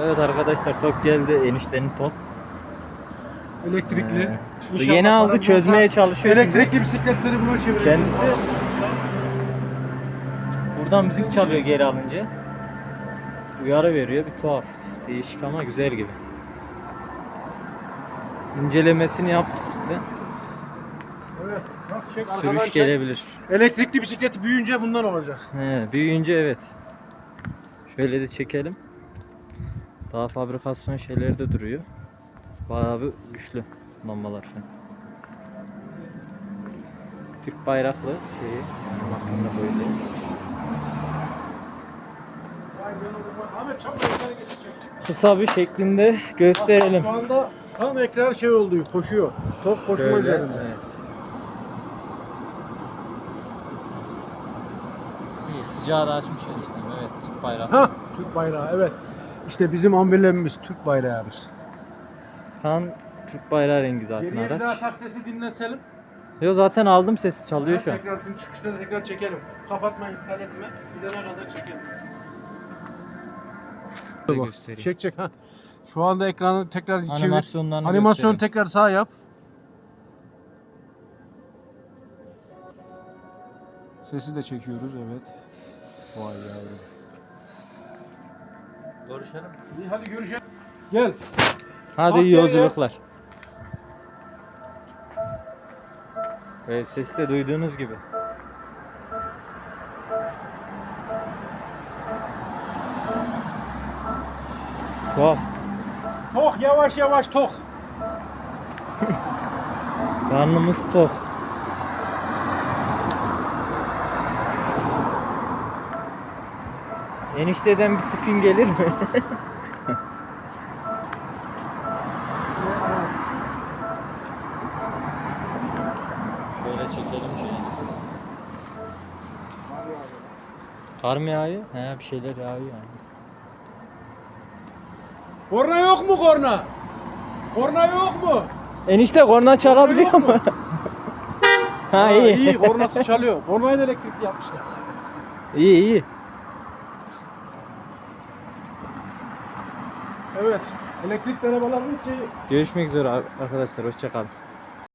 Evet arkadaşlar tok geldi eniştenin tok. Elektrikli. Ee, İnşallah yeni aldı çözmeye çalışıyor. şimdi. Elektrikli bisikletleri buna çevirelim. Kendisi buradan müzik çalıyor geri alınca. Uyarı veriyor bir tuhaf. Değişik ama güzel gibi. İncelemesini yaptık bize. Evet. Bak çek arkadan Sürüş çek. gelebilir. Elektrikli bisiklet büyüyünce bundan olacak. He, büyüyünce evet. Şöyle de çekelim. Daha fabrikasyon şeyleri de duruyor. Bayağı bir güçlü lambalar falan. Türk bayraklı şeyi animasyonda böyle. Kısa bir şeklinde gösterelim. Şu anda tam ekran şey oldu, koşuyor. Top koşma Şöyle, üzerinde. evet. İyi sıcağı da açmış eniştem evet Türk bayraklı. Ha, Türk bayrağı evet. İşte bizim amblemimiz Türk bayrağımız. Kan Türk bayrağı rengi zaten Geriye bir daha araç. tak sesi dinletelim. Yo zaten aldım sesi çalıyor şu an. Tekrar tüm çıkışları tekrar çekelim. Kapatma, iptal etme. Gidene kadar çekelim. Bak, göstereyim. Çek çek ha. Şu anda ekranı tekrar çevir. Animasyonlarını Animasyonu gösterelim. tekrar sağ yap. Sesi de çekiyoruz evet. Vay yavrum. Görüşelim. İyi hadi görüşelim. Gel. Hadi Bak iyi yolculuklar. Evet sesi de duyduğunuz gibi. Tuhaf. Tok yavaş yavaş tok. Karnımız tok. Enişteden bir spin gelir mi? Böyle çekelim şeyi. Kar mı yağıyor? He bir şeyler yağıyor yani. Korna yok mu korna? Korna yok mu? Enişte korna çalabiliyor mu? ha Ha, iyi. iyi kornası çalıyor. Kornayı da elektrikli yapmışlar. iyi iyi. Evet. Elektrikli arabaların şeyi. Görüşmek üzere arkadaşlar. Hoşçakalın.